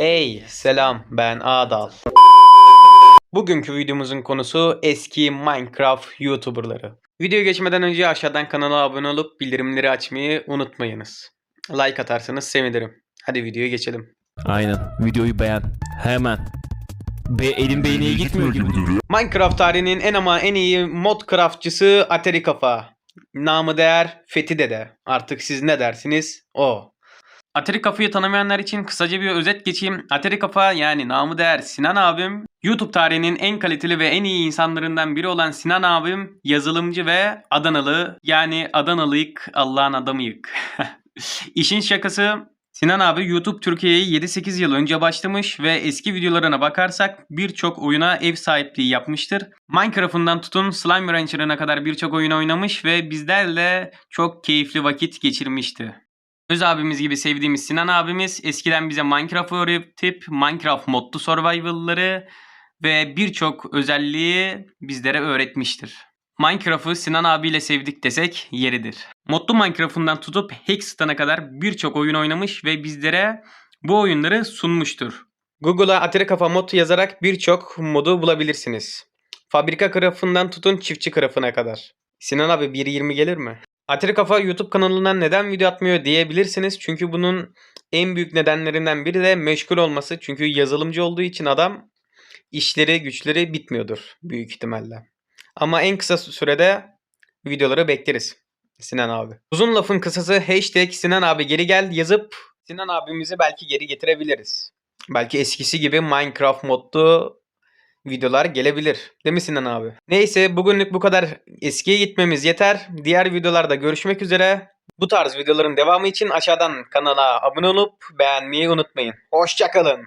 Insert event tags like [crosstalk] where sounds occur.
Hey, selam. Ben Adal. Bugünkü videomuzun konusu eski Minecraft YouTuberları. Videoya geçmeden önce aşağıdan kanala abone olup bildirimleri açmayı unutmayınız. Like atarsanız sevinirim. Hadi videoya geçelim. Aynen. Videoyu beğen. Hemen. Be elim beğeniye gitmiyor gibi duruyor. Minecraft tarihinin en ama en iyi mod craftçısı Atari Kafa. Namı değer Fethi Dede. Artık siz ne dersiniz? O. Atari Kafa'yı tanımayanlar için kısaca bir özet geçeyim. Atari Kafa yani namı değer Sinan abim, YouTube tarihinin en kaliteli ve en iyi insanlarından biri olan Sinan abim, yazılımcı ve Adanalı yani Adanalıyık Allah'ın adamıyık. [laughs] İşin şakası Sinan abi YouTube Türkiye'ye 7-8 yıl önce başlamış ve eski videolarına bakarsak birçok oyuna ev sahipliği yapmıştır. Minecraft'ından tutun Slime Rancher'ına kadar birçok oyun oynamış ve bizlerle çok keyifli vakit geçirmişti. Öz abimiz gibi sevdiğimiz Sinan abimiz eskiden bize Minecraft öğretip Minecraft modlu survival'ları ve birçok özelliği bizlere öğretmiştir. Minecraft'ı Sinan abiyle sevdik desek yeridir. Modlu Minecraft'ından tutup Hexstan'a kadar birçok oyun oynamış ve bizlere bu oyunları sunmuştur. Google'a Atari Kafa mod yazarak birçok modu bulabilirsiniz. Fabrika kırafından tutun çiftçi kırafına kadar. Sinan abi 1.20 gelir mi? Atari Kafa YouTube kanalından neden video atmıyor diyebilirsiniz. Çünkü bunun en büyük nedenlerinden biri de meşgul olması. Çünkü yazılımcı olduğu için adam işleri güçleri bitmiyordur büyük ihtimalle. Ama en kısa sürede videoları bekleriz Sinan abi. Uzun lafın kısası hashtag Sinan abi geri gel yazıp Sinan abimizi belki geri getirebiliriz. Belki eskisi gibi Minecraft modlu videolar gelebilir. Değil mi Sinan abi? Neyse bugünlük bu kadar eskiye gitmemiz yeter. Diğer videolarda görüşmek üzere. Bu tarz videoların devamı için aşağıdan kanala abone olup beğenmeyi unutmayın. Hoşçakalın.